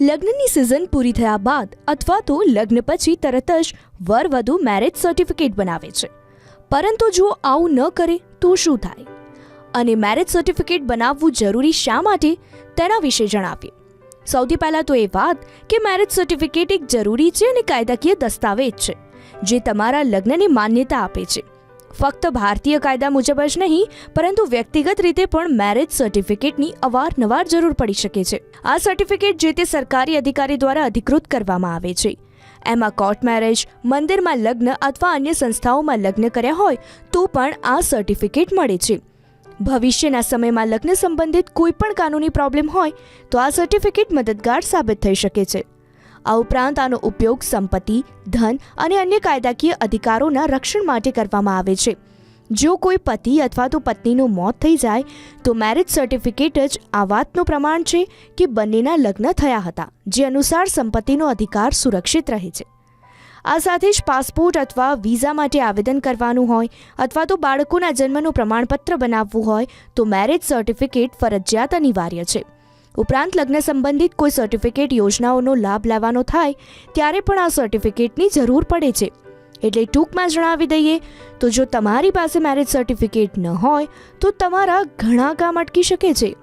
લગ્નની સિઝન પૂરી થયા બાદ અથવા તો લગ્ન પછી તરત જ વર વધુ મેરેજ સર્ટિફિકેટ બનાવે છે. પરંતુ જો આવું ન કરે તો શું થાય? અને મેરેજ સર્ટિફિકેટ બનાવવું જરૂરી શા માટે? તેના વિશે જણાવીએ. સૌથી પહેલાં તો એ વાત કે મેરેજ સર્ટિફિકેટ એક જરૂરી છે અને કાયદાકીય દસ્તાવેજ છે, જે તમારા લગ્નની માન્યતા આપે છે. ફક્ત ભારતીય કાયદા મુજબ જ નહીં, પરંતુ વ્યક્તિગત રીતે પણ મેરેજ સર્ટિફિકેટની અવારનવાર જરૂર પડી શકે છે. આ સર્ટિફિકેટ જે તે સરકારી અધિકારી દ્વારા અધિકૃત કરવામાં આવે છે. એમાં કોર્ટ મેરેજ મંદિરમાં લગ્ન અથવા અન્ય સંસ્થાઓમાં લગ્ન કર્યા હોય, તો પણ આ સર્ટિફિકેટ મળે છે. ભવિષ્યના સમયમાં લગ્ન સંબંધિત કોઈ પણ કાનૂની પ્રોબ્લેમ હોય, તો આ સર્ટિફિકેટ મદદગાર સાબિત થઈ શકે છે. આ ઉપરાંત આનો ઉપયોગ સંપત્તિ, ધન અને અન્ય કાયદાકીય અધિકારોના રક્ષણ માટે કરવામાં આવે છે. જો કોઈ પતિ અથવા તો પત્નીનું મોત થઈ જાય, તો મેરેજ સર્ટિફિકેટ જ આ વાતનું પ્રમાણ છે કે બંનેના લગ્ન થયા હતા, જે અનુસાર સંપત્તિનો અધિકાર સુરક્ષિત રહે છે. આ સાથે જ પાસપોર્ટ અથવા વિઝા માટે આવેદન કરવાનું હોય અથવા તો બાળકોના જન્મનું પ્રમાણપત્ર બનાવવું હોય, તો મેરેજ સર્ટિફિકેટ ફરજિયાત અનિવાર્ય છે. ઉપરાંત લગ્ન સંબંધિત કોઈ સર્ટિફિકેટ યોજનાઓનો લાભ લેવાનો થાય, ત્યારે પણ આ સર્ટિફિકેટની જરૂર પડે છે. એટલે ટૂંકમાં જણાવી દઈએ, તો જો તમારી પાસે મેરેજ સર્ટિફિકેટ ન હોય, તો તમારા ઘણા કામ અટકી શકે છે.